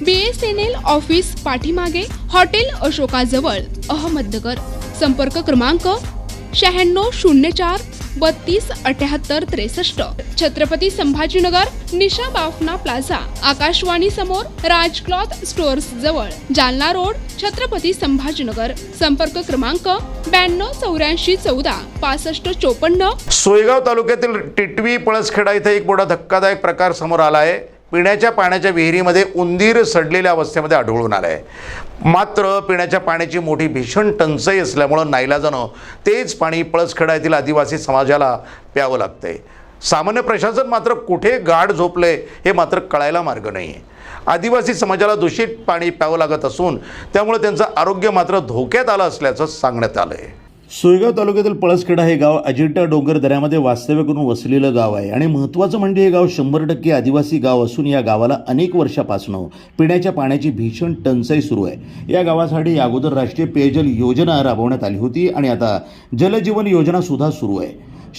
B S N L office पाठीमागे hotel अशोकाजवळ अहमदनगर. संपर्क क्रमांक शहाण्णव शून्य चार बत्तीस अठ्याहत्तर त्रेसष्ट. छत्रपती संभाजीनगर निशा बाफना प्लाझा आकाशवाणी समोर राज क्लॉथ स्टोअर्स जवळ जालना रोड छत्रपती संभाजीनगर. संपर्क क्रमांक ब्याण्णव चौऱ्याऐंशी चौदा पासष्ट चोपन्न. सोयगाव तालुक्यातील टिटवी पळसखेडा इथे एक मोठा धक्कादायक प्रकार समोर आला आहे. पिण्याच्या पाण्याच्या विहिरीमध्ये उंदीर सडलेल्या अवस्थेमध्ये आढळून आलं आहे मात्र पिण्याच्या पाण्याची मोठी भीषण टंचाई असल्यामुळं नाईलाजानं तेच पाणी पळसखेडा येथील आदिवासी समाजाला प्यावं लागतंय. सामान्य प्रशासन मात्र कुठे गाढ झोपले हे मात्र कळायला मार्ग नाही आहे आदिवासी समाजाला दूषित पाणी प्यावं लागत असून त्यामुळे त्यांचं आरोग्य मात्र धोक्यात आलं असल्याचं सांगण्यात आलं आहे सोयगाव तालुक्यातील पळसखेडा हे गाव अजिंठा डोंगर दऱ्यामध्ये वास्तव्य करून वसलेलं गाव आहे. आणि महत्त्वाचं म्हणजे हे गाव शंभर टक्के आदिवासी गाव असून या गावाला अनेक वर्षापासून पिण्याच्या पाण्याची भीषण टंचाई सुरू आहे. या गावासाठी अगोदर राष्ट्रीय पेयजल योजना राबवण्यात आली होती आणि आता जलजीवन योजना सुद्धा सुरू आहे.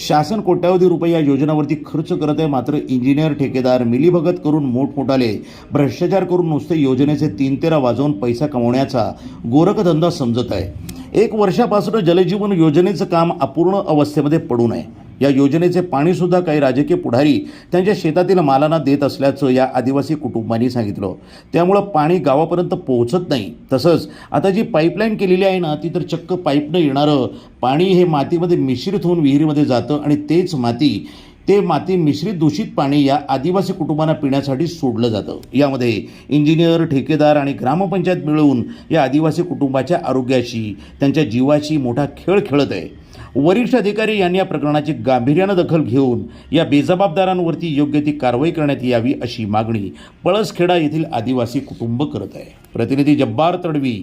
शासन कोट्यावधी रुपये या योजनावरती खर्च करत आहे. मात्र इंजिनियर ठेकेदार मिलीभगत करून मोठमोठाले भ्रष्टाचार करून नुसते योजनेचे तीन तेरा वाजवून पैसा कमवण्याचा गोरखधंदा समजत आहे. एक वर्षापासून जलजीवन योजनेचं काम अपूर्ण अवस्थेमध्ये पडू नये. या योजनेचे पाणीसुद्धा काही राजकीय पुढारी त्यांच्या शेतातील मालांना देत असल्याचं या आदिवासी कुटुंबांनी सांगितलं. त्यामुळं पाणी गावापर्यंत पोहोचत नाही. तसंच आता जी पाईपलाईन केलेली आहे ना ती तर चक्क पाईपनं येणारं. पाणी हे मातीमध्ये मिश्रित होऊन विहिरीमध्ये जातं आणि तेच माती ते माती मिश्रित दूषित पाणी या आदिवासी कुटुंबांना पिण्यासाठी सोडलं जातं. यामध्ये इंजिनियर ठेकेदार आणि ग्रामपंचायत मिळवून या आदिवासी कुटुंबाच्या आरोग्याशी त्यांच्या जीवाशी मोठा खेळ खेळत आहे. वरिष्ठ अधिकारी यांनी या प्रकरणाची गांभीर्यानं दखल घेऊन या बेजबाबदारांवरती योग्य ती कारवाई करण्यात यावी अशी मागणी पळसखेडा येथील आदिवासी कुटुंब करत आहे. प्रतिनिधी जब्बार तडवी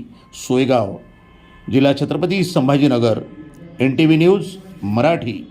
सोयगाव जिल्हा Chhatrapati Sambhajinagar N T V news Marathi.